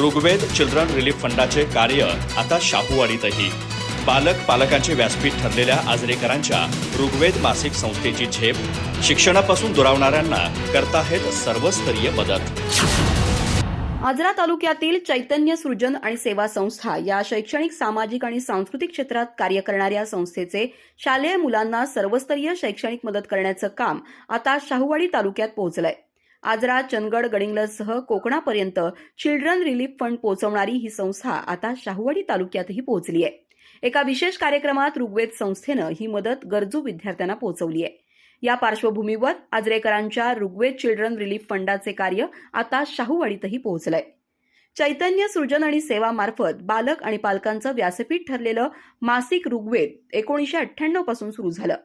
Rigveda children relief फंडाचे कार्य आता शाहूवाडीतही. पालक पालकांचे व्यासपीठ ठरलेल्या आजरेकरांच्या ऋग्वेद मासिक संस्थेची झेप शिक्षणापासून दुरावणाऱ्यांना करताहेत सर्वस्तरीय मदत. आजरा तालुक्यातील चैतन्य सृजन आणि सेवा संस्था या शैक्षणिक सामाजिक आणि सांस्कृतिक क्षेत्रात कार्य करणाऱ्या संस्थेचे शालेय मुलांना सर्वस्तरीय शैक्षणिक मदत करण्याचं काम आता शाहूवाडी तालुक्यात पोहोचलंय. आजरा चंदगड गडिंग्लजसह कोकणापर्यंत चिल्ड्रन रिलीफ फंड पोहोचवणारी ही संस्था आता शाहूवाडी तालुक्यातही पोहोचली आहे. एका विशेष कार्यक्रमात ऋग्वेद संस्थेनं ही मदत गरजू विद्यार्थ्यांना पोहोचवली आहे. या पार्श्वभूमीवर आजरेकरांच्या ऋग्वेद चिल्ड्रन रिलीफ फंडाचे कार्य आता शाहूवाडीतही पोहोचलंय. चैतन्य सृजन आणि सेवामार्फत बालक आणि पालकांचं व्यासपीठ ठरलेलं मासिक ऋग्वेद एकोणीशे अठ्ठ्याण्णवपासून सुरू झालं.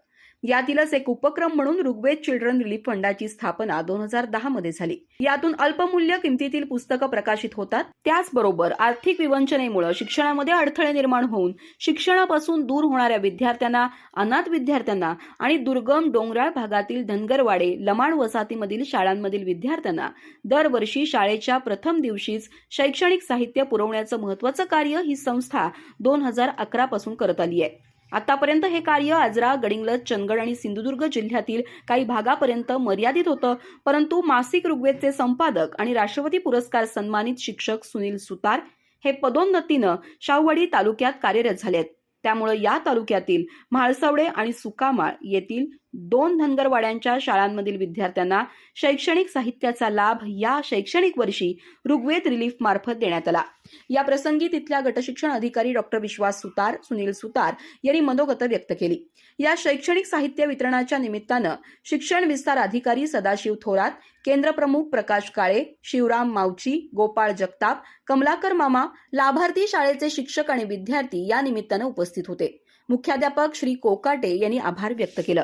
यातीलच एक उपक्रम म्हणून ऋग्वेद चिल्ड्रन रिलीफ फंडाची स्थापना दोन हजार दहा मध्ये झाली. यातून अल्पमूल्य किमतीतील पुस्तकं प्रकाशित होतात. त्याचबरोबर आर्थिक विवंचनेमुळे शिक्षणामध्ये अडथळे निर्माण होऊन शिक्षणापासून दूर होणाऱ्या विद्यार्थ्यांना अनाथ विद्यार्थ्यांना आणि दुर्गम डोंगराळ भागातील धनगरवाडे लमाण वसाहतीमधील शाळांमधील विद्यार्थ्यांना दरवर्षी शाळेच्या प्रथम दिवशीच शैक्षणिक साहित्य पुरवण्याचं महत्वाचं कार्य ही संस्था दोन हजार अकरा पासून करत आली आहे आतापर्यंत हे कार्य आजरा गडिंग्लज चंदगड आणि सिंधुदुर्ग जिल्ह्यातील काही भागापर्यंत मर्यादित होतं. परंतु मासिक ऋग्वेदचे संपादक आणि राष्ट्रपती पुरस्कार सन्मानित शिक्षक सुनील सुतार हे पदोन्नतीनं शाहूवाडी तालुक्यात कार्यरत झाले आहेत त्यामुळे या तालुक्यातील म्हाळसवडे आणि सुकामाळ येथील दोन धनगरवाड्यांच्या शाळांमधील विद्यार्थ्यांना शैक्षणिक साहित्याचा लाभ या शैक्षणिक वर्षी ऋग्वेद रिलीफ मार्फत देण्यात आला. या प्रसंगी तिथल्या गटशिक्षण अधिकारी डॉक्टर विश्वास सुतार सुनील सुतार यांनी मनोगत व्यक्त केली. या शैक्षणिक साहित्य वितरणाच्या निमित्तानं शिक्षण विस्तार अधिकारी सदाशिव थोरात केंद्रप्रमुख प्रकाश काळे शिवराम मावची गोपाळ जगताप कमलाकर मामा लाभार्थी शाळेचे शिक्षक आणि विद्यार्थी या निमित्तानं उपस्थित होते. मुख्याध्यापक श्री कोकाटे यांनी आभार व्यक्त केलं.